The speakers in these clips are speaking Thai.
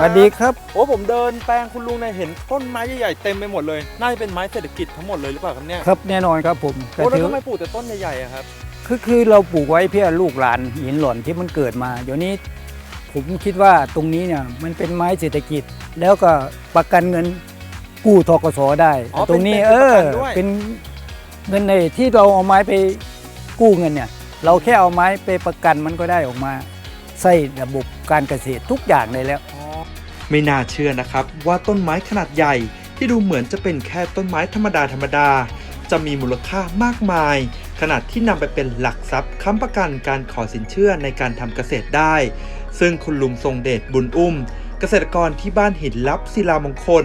วัสดีครับ โอ้ผมเดินแปลงคุณลุงเนี่ยเห็นต้นไม้ใหญ่ๆเต็มไปหมดเลย น่าจะเป็นไม้เศรษฐกิจทั้งหมดเลยหรือเปล่าครับเนี่ยครับแน่นอนครับผมโอ้แล้วถือทำไมปลูกแต่ต้นใหญ่ๆอะครับ คือคือเราปลูกไว้เพื่อลูกหลานหินหล่นที่มันเกิดมาเดี๋ยวนี้ผมคิดว่าตรงนี้เนี่ยมันเป็นไม้เศรษฐกิจ แล้วก็ประกันเงินกู้ทกสได้อ๋อตรงนี้เป็นเออเป็นประกันด้วย เป็นเงินในที่เราเอาไม้ไปกู้เงินเนี่ย เราแค่เอาไม้ไปประกันมันก็ได้ออกมาใส่ระบบการเกษตรทุกอย่างเลยแล้วอ๋อ ไม่น่าเชื่อนะครับว่าต้นไม้ขนาดใหญ่ที่ดูเหมือนจะเป็นแค่ต้นไม้ธรรมดาธรรมดา จะมีมูลค่ามากมาย ขนาดที่นำไปเป็นหลักทรัพย์ค้ำประกันการขอสินเชื่อในการทำเกษตรได้ ซึ่งคุณลุงทรงเดชบุญอุ้ม เกษตรกรที่บ้านหินลับศิลามงคล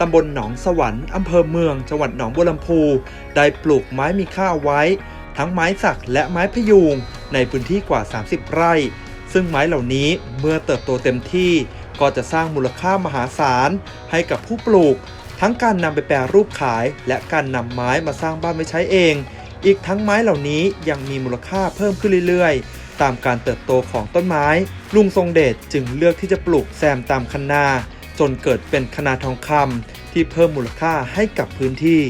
ตำบลหนองสวรรค์อำเภอเมือง จังหวัดหนองบัวลำพู ได้ปลูกไม้มีค่าไว้ ทั้งไม้สักและไม้พยูงในพื้นที่กว่า 30 ไร่ ซึ่งไม้เหล่านี้เมื่อเติบโตเต็มที่ ก็จะสร้างมูลค่ามหาศาลให้กับผู้ปลูก ทั้งการนำไปแปรรูปขาย และการนำไม้มาสร้างบ้านไว้ใช้เอง อีกทั้งไม้เหล่านี้ยังมีมูลค่าเพิ่มขึ้นเรื่อยๆ ตามการเติบโตของต้นไม้ ลุงทรงเดชจึงเลือกที่จะปลูกแซมตามคันนา จนเกิดเป็นคนาทองคำที่เพิ่มมูลค่าให้กับพื้นที่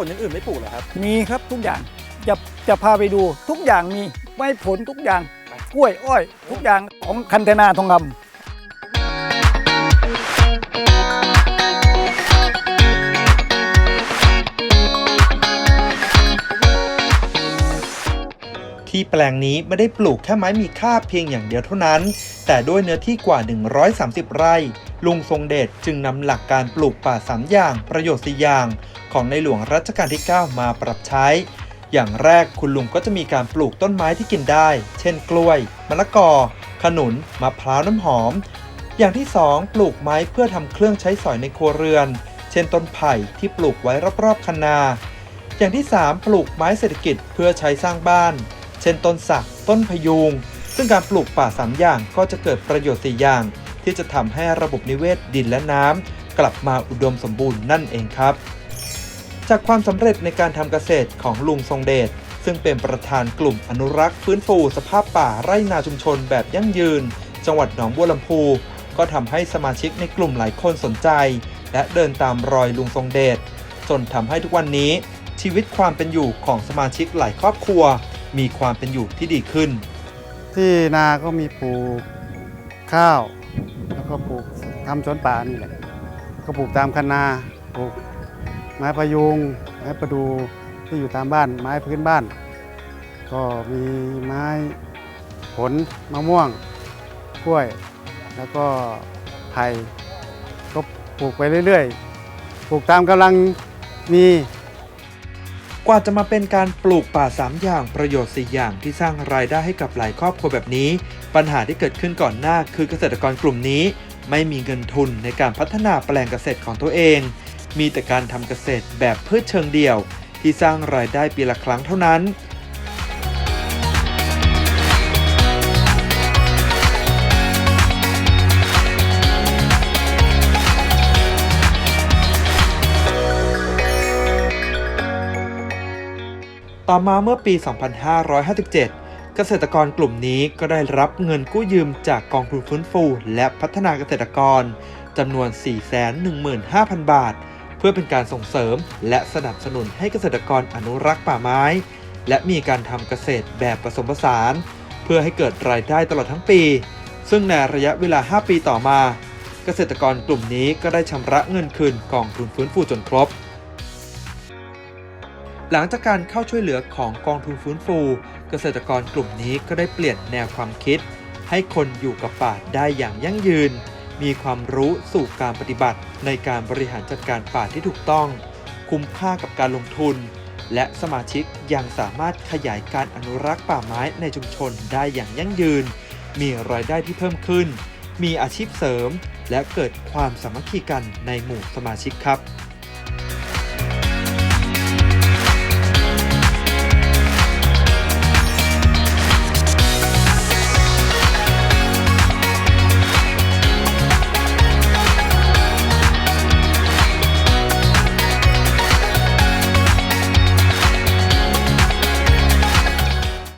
ผลอย่างอื่นไม่ปลูกเหรอครับ มีครับทุกอย่างจะจะพาไปดูทุกอย่างมีไม้ผลทุกอย่างกล้วยอ้อย ทุกอย่างของคันเทนาทองคำ ที่แปลงนี้ไม่ได้ปลูกแค่ไม้มีค่าเพียงอย่างเดียวเท่านั้น แต่ด้วยเนื้อที่กว่า 130 ไร่ ลุงทรงเดชจึงนำหลักการปลูกป่าสามอย่าง ประโยชน์สี่อย่าง ของในหลวงรัชกาลที่ 9 มาปรับใช้ อย่างแรกคุณลุงก็จะมีการปลูกต้นไม้ที่กินได้ เช่น กล้วย มะละกอ ขนุน มะพร้าวน้ำหอม อย่างที่ 2 ปลูกไม้เพื่อทำเครื่องใช้สอยในครัวเรือน เช่น ต้นไผ่ที่ปลูกไว้รอบๆคันนา อย่างที่ 3 ปลูกไม้เศรษฐกิจเพื่อใช้สร้างบ้าน เช่นต้นสัก ต้นพยุง ซึ่งการปลูกป่า 3 อย่างก็จะเกิดประโยชน์4อย่าง ที่จะทำให้ระบบนิเวศดินและน้ำกลับมาอุดมสมบูรณ์นั่นเองครับ จากความสำเร็จในการทำเกษตรของลุงทรงเดชซึ่งเป็นประธานกลุ่มอนุรักษ์ฟื้นฟูสภาพป่าไร่นาชุมชนแบบยั่งยืน จังหวัดหนองบัวลำพู ก็ทำให้สมาชิกในกลุ่มหลายคนสนใจ และเดินตามรอยลุงทรงเดชจนทำให้ทุกวันนี้ชีวิตความเป็นอยู่ของสมาชิกหลายครอบครัว มีความเป็นอยู่ที่ดีขึ้น ที่นาก็มีปลูกข้าว แล้วก็ปลูกทำสวนป่านี่แหละก็ปลูกตามคันนาปลูกไม้พะยุงไม้ประดูที่อยู่ตามบ้าน ไม้พื้นบ้าน ก็มีไม้ผลมะม่วงกล้วย แล้วก็ไผ่ก็ปลูกไปเรื่อยๆปลูกตามกำลังมี กว่าจะมาเป็นการปลูกป่า 3 อย่างประโยชน์ 4 อย่างที่สร้างรายได้ให้กับหลายครอบครัวแบบนี้ ปัญหาที่เกิดขึ้นก่อนหน้าคือเกษตรกรกลุ่มนี้ ไม่มีเงินทุนในการพัฒนาแปลงเกษตรของตัวเอง มีแต่การทำเกษตรแบบพืชเชิงเดี่ยว ที่สร้างรายได้ปีละครั้งเท่านั้น ต่อมาเมื่อปี 2557 เกษตรกรกลุ่มนี้ก็ได้รับเงินกู้ยืมจากกองทุนฟื้นฟู และพัฒนาเกษตรกรจำนวน 415,000 บาท เพื่อเป็นการส่งเสริมและสนับสนุนให้เกษตรกรอนุรักษ์ป่าไม้ และมีการทำเกษตรแบบผสมผสาน เพื่อให้เกิดรายได้ตลอดทั้งปี ซึ่งในระยะเวลา 5 ปีต่อมา เกษตรกรกลุ่มนี้ก็ได้ชำระเงินคืนกองทุนฟื้นฟูจนครบ หลังจากการเข้าช่วยเหลือของกองทุนฟื้นฟู เกษตรกรกลุ่มนี้ก็ได้เปลี่ยนแนวความคิด ให้คนอยู่กับป่าได้อย่างยั่งยืน มีความรู้สู่การปฏิบัติในการบริหารจัดการป่าที่ถูกต้อง คุ้มค่ากับการลงทุน และสมาชิกยังสามารถขยายการอนุรักษ์ป่าไม้ในชุมชนได้อย่างยั่งยืน มีรายได้ที่เพิ่มขึ้น มีอาชีพเสริม และเกิดความสามัคคีกันในหมู่สมาชิกครับ